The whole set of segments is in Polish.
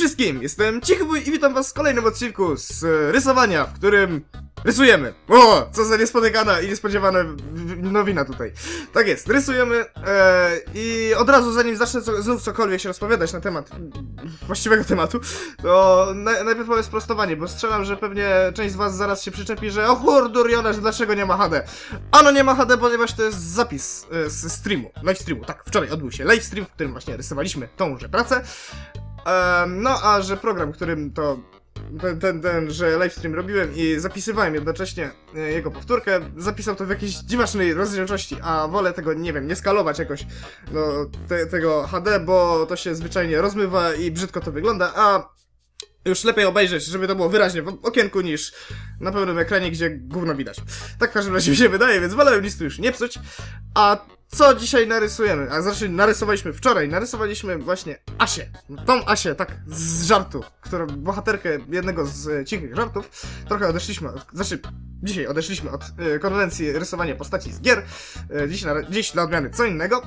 wszystkim, jestem Cichy Wuj i witam was w kolejnym odcinku z e, rysowania, w którym rysujemy. O, co za niespotykana i niespodziewana nowina tutaj. Tak jest, rysujemy e, i od razu zanim zacznę co, znów cokolwiek się rozpowiadać na temat właściwego tematu, to na, najpierw powiem sprostowanie, bo strzelam, że pewnie część z was zaraz się przyczepi, że o kurdur Jonasz, dlaczego nie ma HD? Ano nie ma HD, ponieważ to jest zapis e, z streamu, live streamu, tak, wczoraj odbył się live stream, w którym właśnie rysowaliśmy tąże pracę. Em, no, a że program, którym to. Ten, ten, ten, że livestream robiłem i zapisywałem jednocześnie e, jego powtórkę, zapisał to w jakiejś dziwacznej rozdzielczości, a wolę tego, nie wiem, nie skalować jakoś no, te, tego HD, bo to się zwyczajnie rozmywa i brzydko to wygląda, a już lepiej obejrzeć, żeby to było wyraźnie w okienku niż na pełnym ekranie, gdzie gówno widać. Tak w każdym razie mi się wydaje, więc wolę listu już nie psuć. A co dzisiaj narysujemy? A znaczy narysowaliśmy wczoraj, narysowaliśmy właśnie Asię. Tą Asię, tak, z żartu, którą bohaterkę jednego z e, cichych żartów. Trochę odeszliśmy od, znaczy dzisiaj odeszliśmy od e, konwencji rysowania postaci z gier. E, dziś, na, dziś dla odmiany co innego.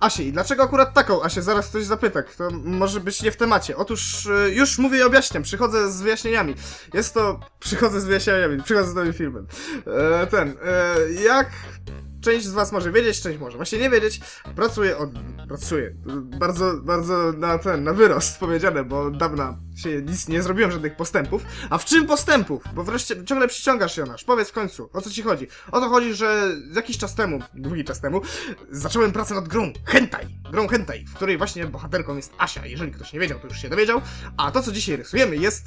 Asię i dlaczego akurat taką Asię? Zaraz ktoś zapyta, to może być nie w temacie. Otóż e, już mówię i objaśniam, przychodzę z wyjaśnieniami. Jest to, przychodzę z wyjaśnieniami, przychodzę z nowym filmem. E, ten, e, jak część z was może wiedzieć, część może właśnie nie wiedzieć. Pracuję od... pracuję. Bardzo, bardzo na ten, na wyrost powiedziane, bo od dawna się nic nie zrobiłem, żadnych postępów. A w czym postępów? Bo wreszcie ciągle przyciągasz się nasz. Powiedz w końcu, o co ci chodzi? O to chodzi, że jakiś czas temu, długi czas temu, zacząłem pracę nad grą Hentai. Grą Hentai, w której właśnie bohaterką jest Asia. Jeżeli ktoś nie wiedział, to już się dowiedział. A to, co dzisiaj rysujemy, jest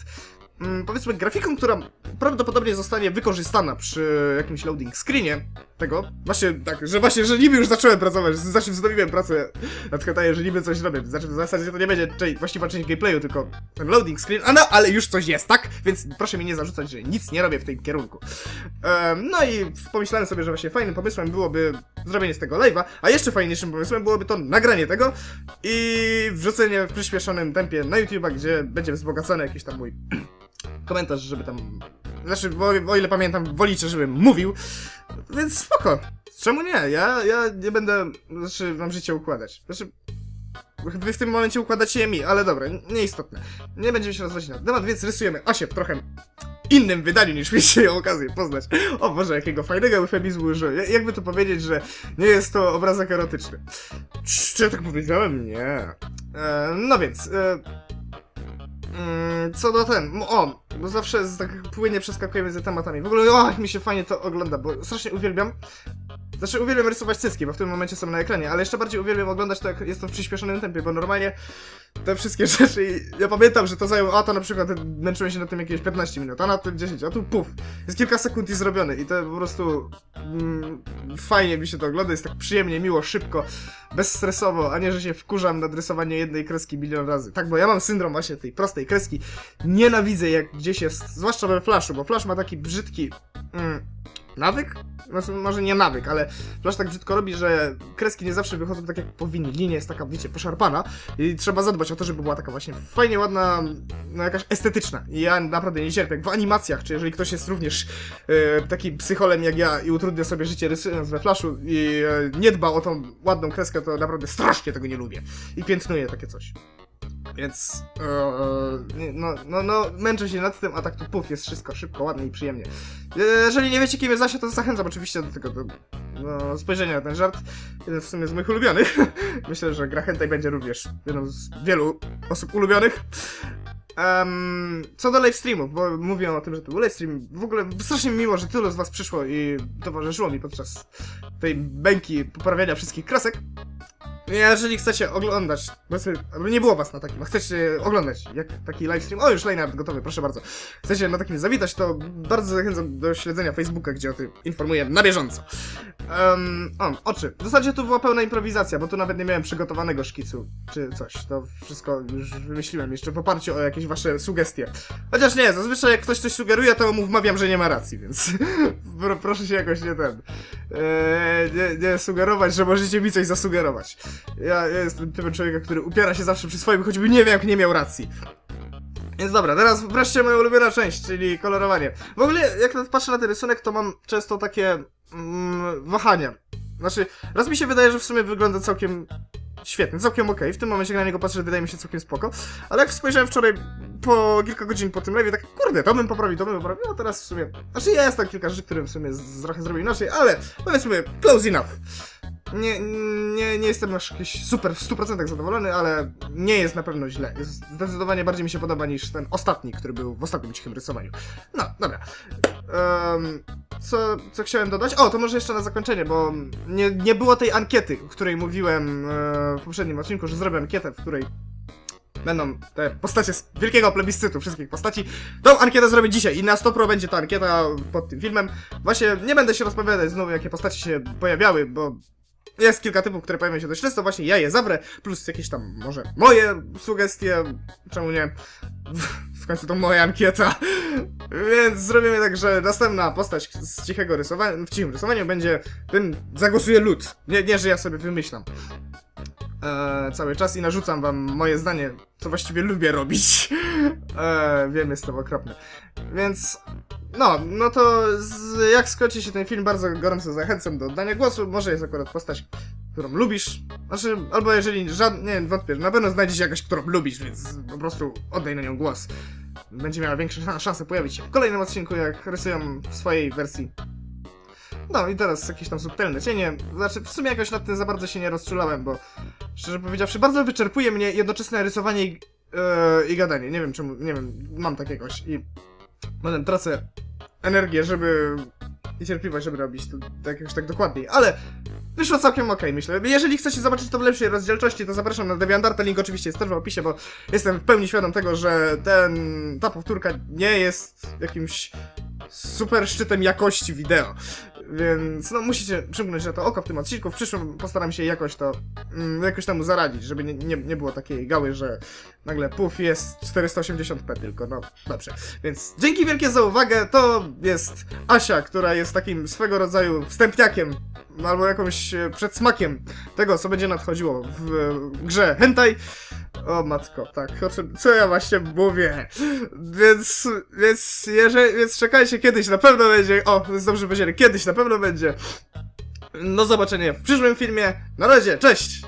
powiedzmy grafiką, która prawdopodobnie zostanie wykorzystana przy jakimś loading screenie tego. Właśnie tak, że właśnie, że niby już zacząłem pracować, znaczy wznowiłem pracę nad Hetaje, że niby coś robię. Znaczy w zasadzie to nie będzie część, właściwa część gameplayu, tylko ten loading screen, a no, ale już coś jest, tak? Więc proszę mi nie zarzucać, że nic nie robię w tym kierunku. Em, no i pomyślałem sobie, że właśnie fajnym pomysłem byłoby zrobienie z tego live'a, a jeszcze fajniejszym pomysłem byłoby to nagranie tego i wrzucenie w przyspieszonym tempie na YouTube'a, gdzie będzie wzbogacony jakiś tam mój komentarz, żeby tam. Znaczy, bo, o ile pamiętam, wolicie, żebym mówił. Więc spoko. Czemu nie? Ja, ja nie będę. Znaczy, mam życie układać. Znaczy. Wy w tym momencie układacie mi, ale dobra, nieistotne. Nie będziemy się rozwodzić na temat, więc rysujemy w trochę innym wydaniu niż mieliście ją okazję poznać. O Boże, jakiego fajnego eufemizmu użyłem. Ja- Jakby to powiedzieć, że nie jest to obrazek erotyczny. Czy ja tak powiedziałem? Nie. E, no więc. E, Mm, Co do ten, o, bo zawsze z, tak płynnie przeskakujemy między tematami. W ogóle, o, mi się fajnie to ogląda, bo strasznie uwielbiam. Znaczy, uwielbiam rysować cycki, bo w tym momencie są na ekranie, ale jeszcze bardziej uwielbiam oglądać to, jak jest to w przyspieszonym tempie, bo normalnie te wszystkie rzeczy, ja pamiętam, że to zajęło, a to na przykład męczyłem się na tym jakieś 15 minut, a na tym 10, a tu puf, jest kilka sekund i zrobiony i to po prostu mm, fajnie mi się to ogląda, jest tak przyjemnie, miło, szybko, bezstresowo, a nie, że się wkurzam nad rysowaniem jednej kreski milion razy. Tak, bo ja mam syndrom właśnie tej prostej kreski, nienawidzę jak gdzieś jest, zwłaszcza we Flashu, bo Flash ma taki brzydki mm, nawyk? Znaczy, może nie nawyk, ale Flash tak brzydko robi, że kreski nie zawsze wychodzą tak jak powinny. Linia jest taka, wiecie, poszarpana i trzeba zadbać o to, żeby była taka właśnie fajnie ładna, no jakaś estetyczna. I ja naprawdę nie cierpię. Jak w animacjach, czy jeżeli ktoś jest również e, taki psycholem jak ja i utrudnia sobie życie rysując we Flashu i e, nie dba o tą ładną kreskę, to naprawdę strasznie tego nie lubię. I piętnuję takie coś. Więc e, nie, no, no, no, męczę się nad tym, a tak tu puf, jest wszystko szybko, ładnie i przyjemnie. E, Jeżeli nie wiecie kim jest Zasia, to zachęcam oczywiście do tego, do, no, spojrzenia na ten żart. Jeden w sumie z moich ulubionych. Myślę, że gra Hentai będzie również jedną z wielu osób ulubionych. Em, co do live streamów, bo mówię o tym, że to był live stream. W ogóle strasznie mi miło, że tylu z was przyszło i towarzyszyło mi podczas tej bęki poprawiania wszystkich kresek. Jeżeli chcecie oglądać, albo nie było was na takim, a chcecie oglądać jak taki livestream, o już Leinart gotowy, proszę bardzo. Chcecie na takim zawitać, to bardzo zachęcam do śledzenia Facebooka, gdzie o tym informuję na bieżąco. Um, o, oczy. W zasadzie tu była pełna improwizacja, bo tu nawet nie miałem przygotowanego szkicu, czy coś. To wszystko już wymyśliłem jeszcze w oparciu o jakieś wasze sugestie. Chociaż nie, zazwyczaj jak ktoś coś sugeruje, to mu wmawiam, że nie ma racji, więc pro, proszę się jakoś nie ten... Eee, nie, nie sugerować, że możecie mi coś zasugerować. Ja, ja jestem typem człowieka, który upiera się zawsze przy swoim, choćby nie wiem, jak nie miał racji. Więc dobra, teraz wreszcie moja ulubiona część, czyli kolorowanie. W ogóle, jak patrzę na ten rysunek, to mam często takie mm, wahania. Znaczy, raz mi się wydaje, że w sumie wygląda całkiem świetny, całkiem okej. W tym momencie na niego patrzę, wydaje mi się całkiem spoko. Ale jak spojrzałem wczoraj po kilka godzin po tym live, tak kurde, to bym poprawił, to bym poprawił, a teraz w sumie... Znaczy jest tam kilka rzeczy, które w sumie z, trochę zrobił inaczej, ale powiedzmy close enough. Nie, nie, nie jestem aż jakiś super w 100% zadowolony, ale nie jest na pewno źle. Jest zdecydowanie bardziej mi się podoba niż ten ostatni, który był w ostatnim cichym rysowaniu. No, dobra. Em, co, co chciałem dodać? O, to może jeszcze na zakończenie, bo nie, nie było tej ankiety, o której mówiłem e, w poprzednim odcinku, że zrobię ankietę, w której będą te postacie z wielkiego plebiscytu wszystkich postaci. Tą ankietę zrobię dzisiaj i na 100% będzie ta ankieta pod tym filmem. Właśnie nie będę się rozpowiadać znowu, jakie postacie się pojawiały, bo jest kilka typów, które pojawiają się dość często, właśnie ja je zawrę, plus jakieś tam może moje sugestie, czemu nie? W końcu to moja ankieta. Więc zrobimy tak, że następna postać z cichego rysowania, w cichym rysowaniu będzie, ten zagłosuje lud. Nie, nie, że ja sobie wymyślam. E, cały czas i narzucam wam moje zdanie, co właściwie lubię robić. E, wiem, jestem okropny. Więc no, no to z, jak skończy się ten film, bardzo gorąco zachęcam do oddania głosu. Może jest akurat postać, którą lubisz. Znaczy, albo jeżeli żadnie, nie wątpię, na pewno znajdzie się jakaś, którą lubisz, więc po prostu oddaj na nią głos. Będzie miała większe szan- szanse pojawić się w kolejnym odcinku, jak rysują w swojej wersji. No i teraz jakieś tam subtelne cienie. Znaczy, w sumie jakoś nad tym za bardzo się nie rozczulałem, bo szczerze powiedziawszy, bardzo wyczerpuje mnie jednoczesne rysowanie i, e, i gadanie. Nie wiem czemu, nie wiem, mam takiegoś i potem tracę energię, żeby i cierpliwość, żeby robić to tak jakoś tak dokładniej, ale wyszło całkiem okej, myślę. Jeżeli chcecie zobaczyć to w lepszej rozdzielczości, to zapraszam na DeviantArta, link oczywiście jest też w opisie, bo jestem w pełni świadom tego, że ten, ta powtórka nie jest jakimś super szczytem jakości wideo. Więc no musicie przymknąć na to oko w tym odcinku. W przyszłym postaram się jakoś to mm, jakoś temu zaradzić, żeby nie, nie, nie było takiej gały, że nagle puf jest 480p tylko. No dobrze. Więc dzięki wielkie za uwagę. To jest Asia, która jest takim swego rodzaju wstępniakiem albo jakąś e, przedsmakiem tego, co będzie nadchodziło w grze Hentai. O matko, tak, o czym, co ja właśnie mówię? Więc, więc, jeżeli, więc czekajcie, kiedyś na pewno będzie, o, jest dobrze powiedziane, kiedyś na pewno będzie. Do zobaczenia w przyszłym filmie, na razie, cześć!